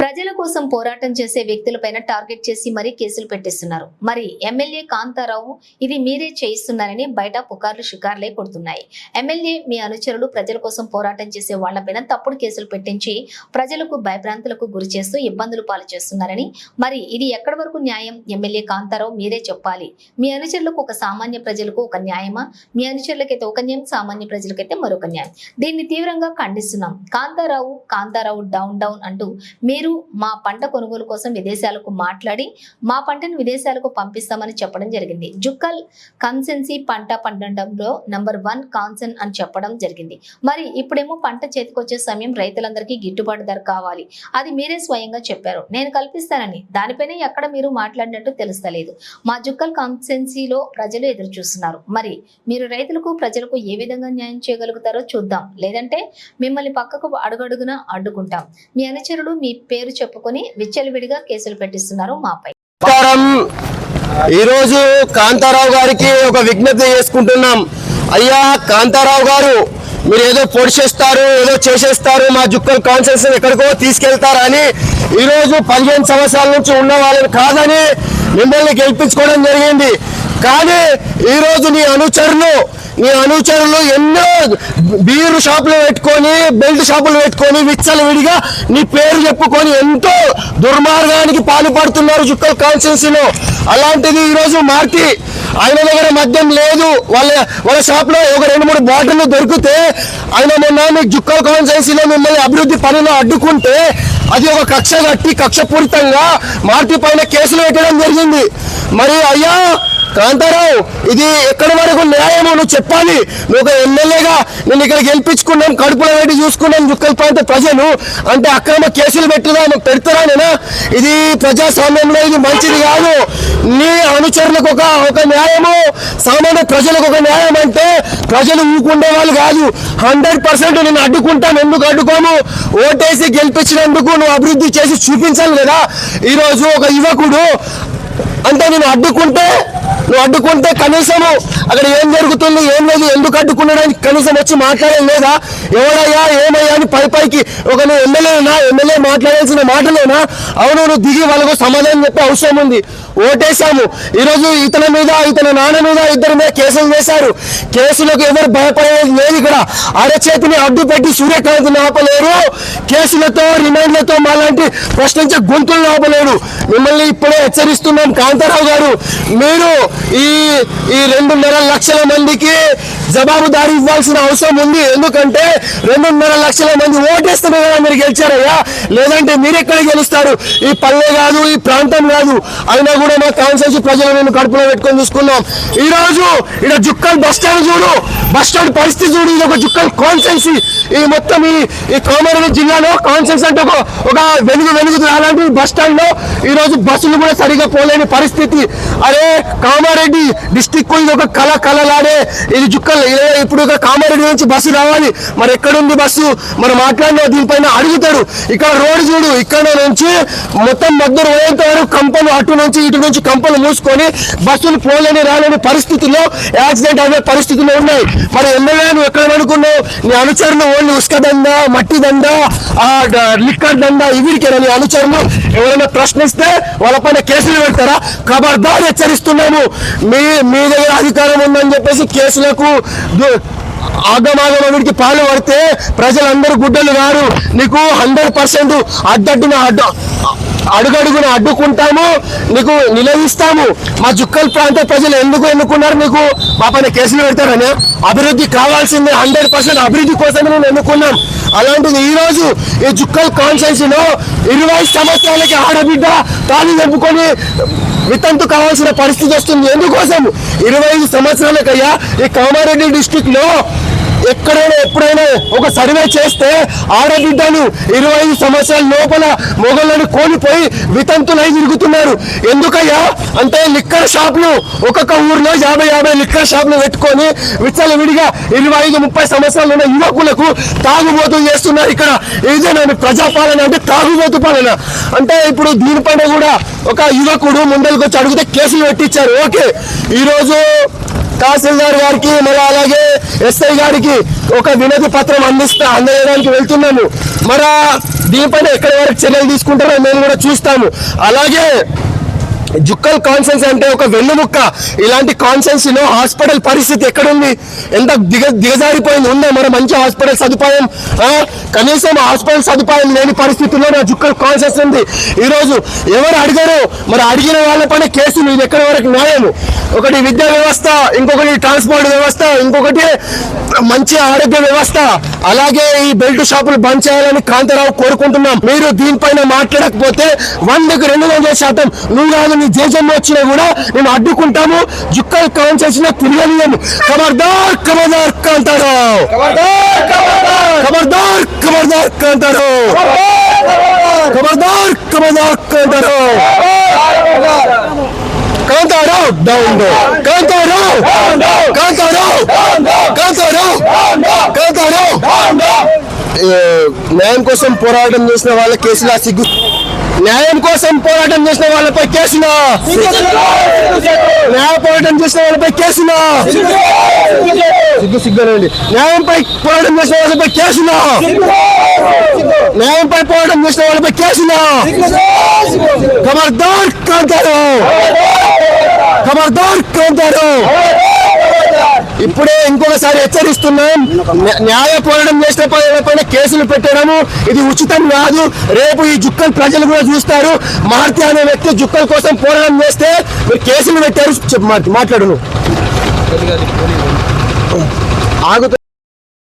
ప్రజల కోసం పోరాటం చేసే వ్యక్తులపైన టార్గెట్ చేసి మరీ కేసులు పెట్టిస్తున్నారు. మరి ఎమ్మెల్యే కాంతారావు ఇది మీరే చేయిస్తున్నారని బయట పుకార్లు షికార్లే కొడుతున్నాయి. ఎమ్మెల్యే మీ అనుచరులు ప్రజల కోసం పోరాటం చేసే వాళ్ళపైన తప్పుడు కేసులు పెట్టించి ప్రజలకు భయభ్రాంతులకు గురి చేస్తూ ఇబ్బందులు పాలు చేస్తున్నారని మరి ఇది ఎక్కడి వరకు న్యాయం? ఎమ్మెల్యే కాంతారావు మీరే చెప్పాలి. మీ అనుచరులకు ఒక సామాన్య ప్రజలకు ఒక న్యాయమా? మీ అనుచరులకైతే ఒక న్యాయం సామాన్య ప్రజలకైతే మరొక న్యాయం. దీన్ని తీవ్రంగా ఖండిస్తున్నాం. కాంతారావు కాంతారావు డౌన్ డౌన్ అంటూ మీరు మా పంట కొనుగోలు కోసం విదేశాలకు మాట్లాడి మా పంటను విదేశాలకు పంపిస్తామని చెప్పడం జరిగింది. జుక్కల్ కన్సెన్సీ పంట పండడంలో నంబర్ వన్ కాన్సన్ అని చెప్పడం జరిగింది. మరి ఇప్పుడేమో పంట చేతికొచ్చే సమయం రైతులందరికీ గిట్టుబాటు ధర కావాలి. అది మీరే స్వయంగా చెప్పారు. నేను కల్పిస్తానని. దానిపైన ఎక్కడ మీరు మాట్లాడినట్టు తెలుస్తలేదు. మా జుక్కల్ కాన్సెన్సీలో ప్రజలు ఎదురు చూస్తున్నారు మరి మీరు రైతులకు ప్రజలకు ఏ విధంగా న్యాయం చేయగలుగుతారో చూద్దాం. లేదంటే మిమ్మల్ని పక్కకు అడుగడుగున అడ్డుకుంటాం. మీ అనుచరులు మీ పేరు చెప్పుకొని విచ్చలవిడిగా కేసులు పెట్టిస్తున్నారు మాపై. నమస్కారం. ఈరోజు కాంతారావు గారికి ఒక విజ్ఞప్తి చేసుకుంటున్నాం. అయ్యా కాంతారావు గారు మీరు ఏదో పొడిచేస్తారు ఏదో చేసేస్తారు మా జుక్కల్ కాన్సెన్స్ ఎక్కడికో తీసుకెళ్తారని ఈరోజు పదిహేను సంవత్సరాల నుంచి ఉన్న వాళ్ళని కాదని మిమ్మల్ని గెలిపించుకోవడం జరిగింది. కానీ ఈరోజు నీ అనుచరులు మీ అనుచరులు ఎన్నో బీరు షాపులు పెట్టుకొని బెల్ట్ షాపులు పెట్టుకొని విచ్చలు విడిగా నీ పేరు చెప్పుకొని ఎంతో దుర్మార్గానికి పాల్పడుతున్నారు చుక్కల కాన్స్టిట్యున్సీలో. అలాంటిది ఈరోజు మార్తి ఆయన దగ్గర మద్యం లేదు. వాళ్ళ వాళ్ళ షాప్లో ఒక రెండు మూడు బాటిల్ దొరికితే ఆయన మొన్న మీ జుక్కల కాన్స్టిట్యున్సీలో మిమ్మల్ని అభివృద్ధి పనిలో అడ్డుకుంటే అది ఒక కక్ష కట్టి కక్షపూరితంగా మార్తి పైన కేసులు పెట్టడం జరిగింది. మరి అయ్యా కాంతారావు ఇది ఎక్కడి వరకు న్యాయమో నువ్వు చెప్పాలి. నువ్వు ఒక ఎమ్మెల్యేగా నేను ఇక్కడ గెలిపించుకున్నాం కడుపులో పెట్టి చూసుకున్నాం చుక్కల ప్రాంత ప్రజలు. అంటే అక్రమ కేసులు పెట్టుదా పెడతారా నేనా? ఇది ప్రజాస్వామ్యంలో ఇది మంచిది కాదు. నీ అనుచరులకు ఒక ఒక న్యాయము సామాన్య ప్రజలకు ఒక న్యాయం అంటే ప్రజలు ఊకుండే వాళ్ళు కాదు. హండ్రెడ్ పర్సెంట్ నేను అడ్డుకుంటాను ఎందుకు అడ్డుకోను ఓటేసి గెలిపించినందుకు నువ్వు అభివృద్ధి చేసి చూపించాలి కదా. ఈరోజు ఒక యువకుడు అంటే నేను అడ్డుకుంటే నువ్వు అడ్డుకుంటే కనీసము అక్కడ ఏం జరుగుతుంది ఏం లేదు ఎందుకు అడ్డుకున్నాడని కనీసం వచ్చి మాట్లాడడం లేదా? ఎవడయ్యా ఏమయ్యా అని పై పైకి ఒక నువ్వు ఎమ్మెల్యేనా ఎమ్మెల్యే మాట్లాడాల్సిన మాటలేనా? అవును నువ్వు దిగి వాళ్ళకు సమాధానం చెప్పే అవసరం ఉంది. ఓటేశాము. ఈరోజు ఇతని మీద ఇతని నాన్న మీద ఇద్దరి మీద కేసులు వేశారు. కేసులకు ఎవరు భయపడేది లేదు ఇక్కడ. అరచేతిని అడ్డు పెట్టి సూర్యకాంతిని ఆపలేరు. కేసులతో రిమైండ్లతో మాలాంటి ప్రశ్నించే గొంతులను ఆపలేరు. మిమ్మల్ని ఇప్పుడే హెచ్చరిస్తున్నాం కాంతారావు గారు. మీరు ఈ ఈ రెండున్నర లక్షల మందికి జవాబుదారీ ఇవ్వాల్సిన అవసరం ఉంది. ఎందుకంటే రెండున్నర లక్షల మంది ఓటేస్తేనే కదా మీరు గెలిచారయ్యా. లేదంటే మీరెక్కడ గెలుస్తారు? ఈ పల్లె కాదు ఈ ప్రాంతం కాదు. అయినా కూడా మా కాన్సెన్సీ ప్రజలు నేను కడుపులో పెట్టుకొని చూసుకున్నాం. ఈ రోజు ఇక్కడ జుక్కల్ బస్ స్టాండ్ చూడు. బస్ స్టాండ్ పరిస్థితి చూడు. ఇది ఒక జుక్కల్ కాన్సెన్సీ. ఈ మొత్తం ఈ ఈ కామారెడ్డి జిల్లాలో కాన్సెన్స్ అంటే ఒక ఒక వెలుగు వెలుగుతుంది బస్టాండ్ బస్ స్టాండ్లో ఈ రోజు బస్సులు కూడా సరిగా పోలేని పరిస్థితి. అరే కామారెడ్డి డిస్టిక్ ఇది ఒక కళ కళలాడే ఇది చుక్కలు. ఇప్పుడు ఒక కామారెడ్డి నుంచి బస్సు రావాలి. మరి ఎక్కడుంది బస్సు? మరి మాట్లాడిన దీనిపైన అడుగుతాడు. ఇక్కడ రోడ్డు చూడు. ఇక్కడ నుంచి మొత్తం మద్దరు పోయేంత వరకు కంపలు అటు నుంచి ఇటు నుంచి కంపలు మూసుకొని బస్సులు పోలేని రాలేని పరిస్థితుల్లో యాక్సిడెంట్ అయ్యే పరిస్థితులు ఉన్నాయి. మరి ఎమ్మెల్యే నువ్వు ఎక్కడ అనుకున్నావు? నీ అనుచరులు ఓన్లీ ఉస్క దండ మట్టి దండ ఆ లిక్కర్ దండ ఇవిడికేనా నీ అనుచరులు? ఎవరైనా ప్రశ్నిస్తే వాళ్ళపైన కేసులు పెడతారా? ఖబర్దార్ హెచ్చరిస్తున్నాము. మీ మీ దగ్గర అధికారం ఉందని చెప్పేసి కేసులకు ఆగమాగం అన్నిటికీ పాలు పడితే ప్రజలందరూ గుడ్డలు గారు నీకు హండ్రెడ్ పర్సెంట్ అడ్డడ్డున అడ్డు అడుగడుగున అడ్డుకుంటాము నీకు నిలదీస్తాము. మా జుక్కల్ ప్రాంత ప్రజలు ఎందుకు ఎన్నుకున్నారు నీకు? మా పైన కేసులు పెడతారని. అభివృద్ధి కావాల్సిందే హండ్రెడ్ పర్సెంట్ అభివృద్ధి కోసం మేము ఎన్నుకున్నాం. అలాంటిది ఈరోజు ఈ జుక్కల్ కాన్స్టెన్సీలో ఇరవై సంవత్సరాలకి ఆడబిడ్డ తాళి చెప్పుకొని వితంతు కావాల్సిన పరిస్థితి వస్తుంది. ఎందుకోసం? ఇరవై ఐదు సంవత్సరాలకయ్యా ఈ కామారెడ్డి డిస్టిక్లో ఎక్కడైనా ఎప్పుడైనా ఒక సర్వే చేస్తే ఆడబిడ్డలు ఇరవై ఐదు సంవత్సరాల లోపల మొగళ్ళను కోల్పోయి వితంతులై తిరుగుతున్నారు. ఎందుకయ్యా? అంటే లిక్కర్ షాపులు ఒక్కొక్క ఊర్లో యాభై యాభై లిక్కర్ షాపులు పెట్టుకొని విచ్చల విడిగా ఇరవై ఐదు ముప్పై సంవత్సరాలు ఉన్న యువకులకు తాగుబోతు చేస్తున్నారు ఇక్కడ. ఇదేనండి ప్రజాపాలన అంటే తాగుబోతు పాలన. అంటే ఇప్పుడు దీనిపైన కూడా ఒక యువకుడు ముందరికి వచ్చి అడిగితే కేసులు పెట్టించారు ఓకే. ఈరోజు తహసీల్దార్ గారికి మళ్ళీ అలాగే ఎస్ఐ గారికి ఒక వినతి పత్రం అందిస్తా అందజేయడానికి వెళ్తున్నాము. మరి దీనిపైన ఎక్కడి వరకు చర్యలు తీసుకుంటారో మేము కూడా చూస్తాము. అలాగే జుక్కల్ కాన్సెన్స్ అంటే ఒక వెన్నుముక్క. ఇలాంటి కాన్సెన్స్లో హాస్పిటల్ పరిస్థితి ఎక్కడుంది? ఎంత దిగ దిగజారిపోయింది? ఉందా మరి మంచి హాస్పిటల్ సదుపాయం? కనీసం హాస్పిటల్ సదుపాయం లేని పరిస్థితుల్లో నా జుక్కల్ కాన్సెన్స్ ఉంది. ఈరోజు ఎవరు అడిగారు? మరి అడిగిన వాళ్ళపైన కేసులు. ఇది ఎక్కడి వరకు న్యాయం ఒకటి విద్యా వ్యవస్థ ఇంకొకటి ట్రాన్స్పోర్ట్ వ్యవస్థ ఇంకొకటి మంచి ఆరోగ్య వ్యవస్థ. అలాగే ఈ బెల్ట్ షాపులు బంద్ చేయాలని కాంతారావు కోరుకుంటున్నాం. మీరు దీనిపైన మాట్లాడకపోతే వందకు రెండు వందల శాతం నువ్వు కాదు నీ దేశంలో వచ్చినా కూడా మేము అడ్డుకుంటాము. జుక్కల్ కాన్సెన్స్లో తిరగలేము ఖబర్దార్ ఖబర్దార్ కాంతారావు. ఖబర్దార్ ఖబర్దార్ కాంతారావు. ఖబర్దార్ ఖబర్దార్ కాంతారావు. కాంతారావు కాంతారావు కాంతారావు కాంతారావు కాంతారావు ఏ, న్యాయం కోసం పోరాటం చేసిన వాళ్ళ కేసులా సిగ్గు న్యాయం కోసం పోరాటం చేసిన వాళ్ళపై కేసులా న్యాయ పోరాటం చేసిన వాళ్ళపై కేసులా సిగ్గు సిగ్గునండి న్యాయంపై పోరాటం చేసిన వాళ్ళపై కేసులా న్యాయంపై పోరాటం చేసిన వాళ్ళపై కేసులా ఖబర్దార్ కాంతారావు ఖబర్దార్ కాంతారావు ఇప్పుడే ఇంకొకసారి హెచ్చరిస్తున్నాం. న్యాయ పోరాటం చేసిన పైన కేసులు పెట్టడము ఇది ఉచితం కాదు. రేపు ఈ జుక్కలు ప్రజలు కూడా చూస్తారు. మారుతి అనే వ్యక్తి జుక్కల కోసం పోరాటం చేస్తే మీరు కేసులు పెట్టారు. చెప్పు మాట్లాడు